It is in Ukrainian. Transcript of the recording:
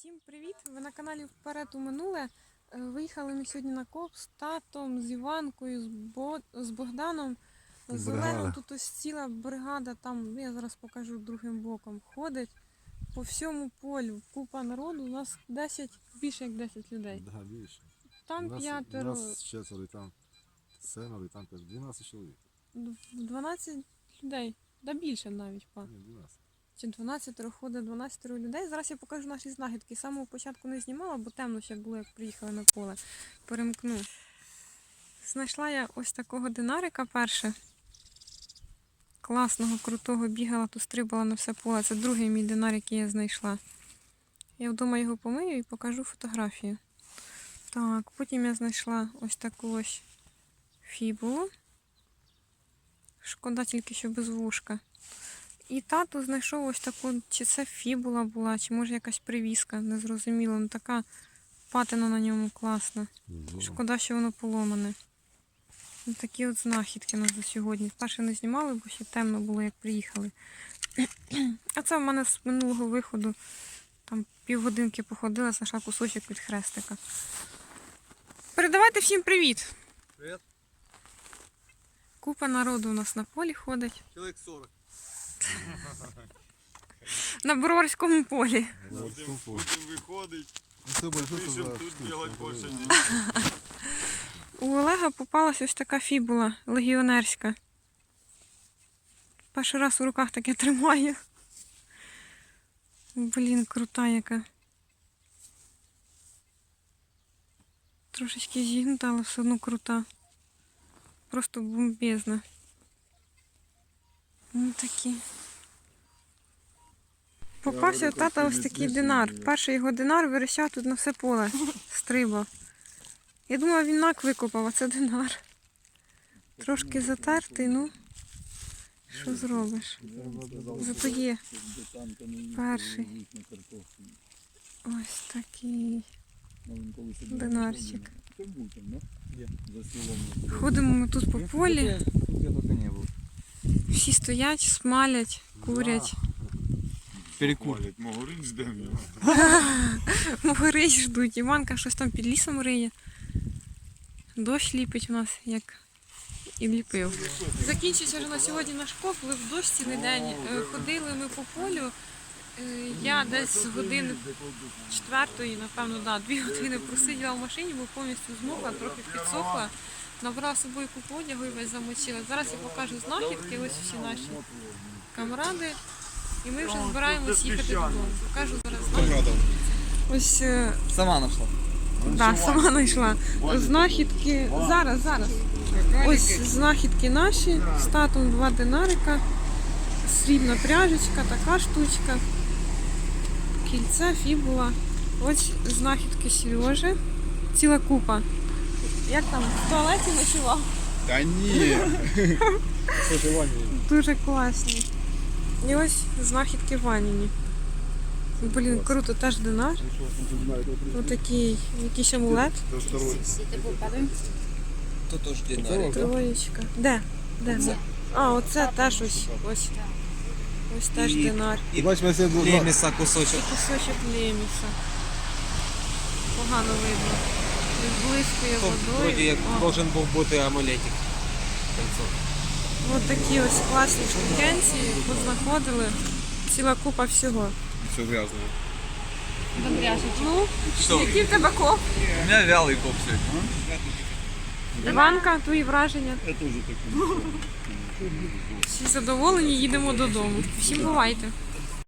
Всім привіт! Ви на каналі Вперед у минуле. Е, Виїхали ми сьогодні на коп з татом, з Іванкою, з, Бо... з Богданом. З. Олегом тут ось ціла бригада, там я зараз покажу другим боком. Ходить по всьому полю. Купа народу. У нас 10, більше як 10 людей. Да, більше. Там у нас, п'ятеро, У нас четверо, і там семеро, і там п'ять. 12 чоловік. 12 людей. Да більше навіть па. Ні, 12. Чи 12 ходить 12 людей. Зараз я покажу наші знахідки. Самого початку не знімала, бо темно ще було, як приїхали на поле. Перемкну. Знайшла я ось такого динарика перше. Класного, крутого бігала, тут стрибала на все поле. Це другий мій динар, який я знайшла. Я вдома його помию і покажу фотографію. Так, потім я знайшла ось таку ось фібулу. Шкода тільки, що без вушка. І тато знайшов ось таку, чи це фібула була, чи може якась привіска, незрозуміло. Ну така патина на ньому класна. Шкода, що воно поломане. Ну, такі от знахідки у нас до сьогодні. Перше не знімали, бо ще темно було, як приїхали. А це в мене з минулого виходу. Там півгодинки походила, знайшла кусочок від хрестика. Передавайте всім привіт! Привет. Купа народу у нас на полі ходить. Человек 40. На Броварському полі. Будем, будем выходить. Ну, це большой, Пишем тут делать больше велика. У Олега попалась ось така фібула легіонерська. Перший раз у руках таке тримаю. Блін, крута яка. Трошечки зігнута, але все одно крута. Просто бомбезна. Ну такі. Попався у тата ось такий динар. Перший його динар вирішав тут на все поле. Стрибав. Я думала, він нак викопав, а це динар. Трошки затертий, ну. Що зробиш? Зато є. Перший. Ось такий динарчик. Ходимо ми тут по полі, Тут я только не был. Всі стоять, смалять, курять. Перекур. Валить, Могурин ждем его. Могорись ждуть. Іванка щось там під лісом риє. Дощ ліпить у нас, як і ліпив. Закінчився вже на сьогодні наш коп. Ви в дощ цілий день е, ходили ми по полю. Е, Я десь з години четвертої, напевно, да, дві години просиділа в машині, бо повністю змокла, трохи підсохла. Набрала з собою купу одягу і весь замочила. Зараз я покажу знахідки, ось всі наші камради. І ми вже збираємось їхати додому. Покажу зараз знахідки. Ось е, Сама нашла. Да, сама знайшла. Знахідки. Зараз, зараз. Ось знахідки наші. З татом два динарика. Срібна пряжечка, така штучка. Кільце, фібула. Ось знахідки Сережи. Ціла купа. Як там в туалеті ночував? Да не. Дуже класні. І ось знахідки Ваніні. Блін, круто, теж динар. Отакий якийсь амулет. Тут тоже динарик. Троєчка. Де? Де? А, оце теж ось. Ось, ось теж динар. Кусочек. І кусочок леміса. Погано видно. Відблискує Тут водою. вроде як О, должен був бути амулетик. От такі ось класні штукенці познаходили. Ціла купа всього. Все грязно. Ну, Що? який в тебе коп? У мене вялий коп сьогодні. Іванка, твої враження. Всі задоволені, їдемо додому. Всім бувайте.